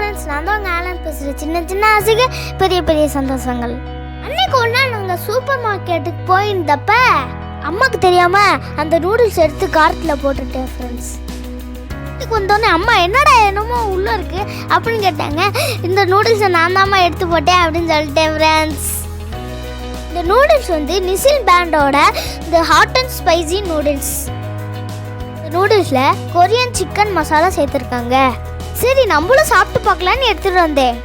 Friends நான் தான் உங்கள் ஆலன் பேசுகிறேன் சின்ன சின்ன ஆசைக்கு பெரிய பெரிய சந்தோஷங்கள். அன்னைக்கு ஒரு நாள் நாங்கள் சூப்பர் மார்க்கெட்டுக்கு போயிருந்தப்ப அம்மாக்கு தெரியாமல் அந்த நூடுல்ஸ் எடுத்து கார்ட்டில் போட்டுட்டேன் ஃப்ரெண்ட்ஸ் வீட்டுக்கு வந்தோடனே அம்மா என்னடா என்னமோ உள்ளே இருக்கு? அப்படின்னு கேட்டாங்க. இந்த நூடுல்ஸை நான் தாம்மா எடுத்து போட்டேன் அப்படின்னு சொல்லிட்டேன் ஃப்ரெண்ட்ஸ் இந்த நூடுல்ஸ் வந்து நிசில் பேண்டோட இந்த ஹாட் அண்ட் ஸ்பைசி நூடுல்ஸ் நூடுல்ஸில் கொரியன் சிக்கன் மசாலா சேர்த்துருக்காங்க. சரி நம்மளும் சாப்பிட்டு பார்க்கலான்னு எடுத்துகிட்டு வந்தேன்.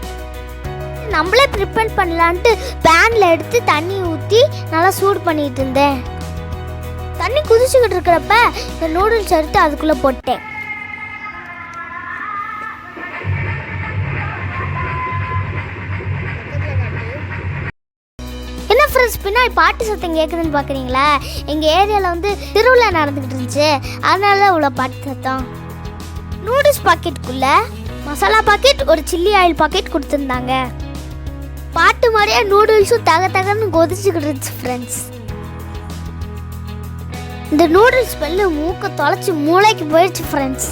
நம்மளே ப்ரிப்பேர் பண்ணலான்ட்டு பேனில் எடுத்து தண்ணி ஊற்றி நல்லா சூடு பண்ணிட்டு இருந்தேன். தண்ணி குதிச்சுக்கிட்டு இருக்கிறப்ப இந்த நூடுல்ஸ் எடுத்து அதுக்குள்ளே போட்டேன். என்ன ஃப்ரெண்ட்ஸ் பின்னாடி பாட்டு சத்தம் கேட்குதுன்னு பார்க்குறீங்களா எங்கள் ஏரியாவில் வந்து திருவிழா நடந்துக்கிட்டு இருந்துச்சு. அதனால தான் இவ்வளோ பாட்டு சத்தம். நூடுல்ஸ் பாக்கெட்டுக்குள்ள மசாலா பாக்கெட் ஒரு சில்லி ஆயில் பாக்கெட் கொடுத்துருந்தாங்க. பாட்டு மாதிரியே நூடுல்ஸும் தக தகன்னு கொதிச்சுக்கிட்டு இருந்துச்சு ஃப்ரெண்ட்ஸ் இந்த நூடுல்ஸ் ஸ்மெல்லு மூக்க தொலைச்சி மூளைக்கு போயிடுச்சு ஃப்ரெண்ட்ஸ்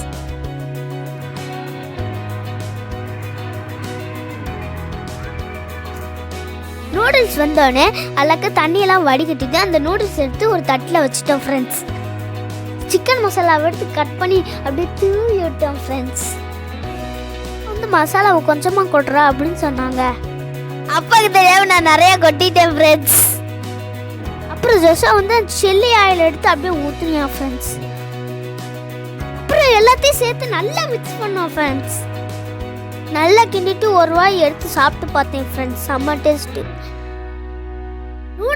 நூடுல்ஸ் வந்தோடனே அழகாக தண்ணியெல்லாம் வடிகட்டிட்டு அந்த நூடுல்ஸ் எடுத்து ஒரு தட்டில் வச்சுட்டோம் ஃப்ரெண்ட்ஸ் சிக்கன் மசாலாவை எடுத்து கட் பண்ணி அப்படியே தூவி விட்டோம் ஃப்ரெண்ட்ஸ் வந்து மசாலாவை கொஞ்சமாக கொட்டுறா அப்படின்னு சொன்னாங்க. அப்பாவுக்கு தெரியாம நான் நிறைய கொட்டிட்டேன் ஃப்ரெண்ட்ஸ் அப்புறம் ஜோஷா வந்து செல்லி ஆயில் எடுத்து அப்படியே ஊற்றுனேன் ஃப்ரெண்ட்ஸ் அப்புறம் எல்லாத்தையும் சேர்த்து நல்லா மிக்ஸ் பண்ணோம் ஃப்ரெண்ட்ஸ் நல்லா கிண்டிட்டு ஒரு வாய் எடுத்து சாப்பிட்டு பார்த்தேன் ஃப்ரெண்ட்ஸ் செம்ம டேஸ்ட்டு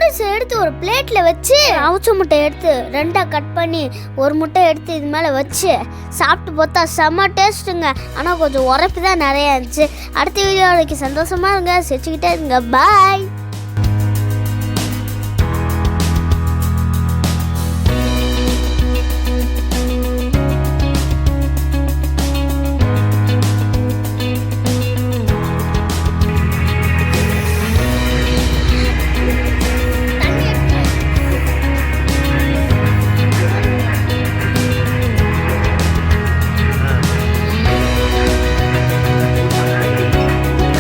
நூடுல்ஸ் எடுத்து ஒரு பிளேட்ல வச்சு அவிச்ச முட்டை எடுத்து ரெண்டா கட் பண்ணி ஒரு முட்டை எடுத்து இது மேலே வச்சு சாப்பிட்டு பார்த்தா செம்ம டேஸ்ட்டுங்க ஆனால் கொஞ்சம் உரப்பு தான் நிறையா இருந்துச்சு. அடுத்த வீடியோவுக்கு சந்தோஷமா இருங்க. சிரிச்சுக்கிட்டே இருங்க. பாய்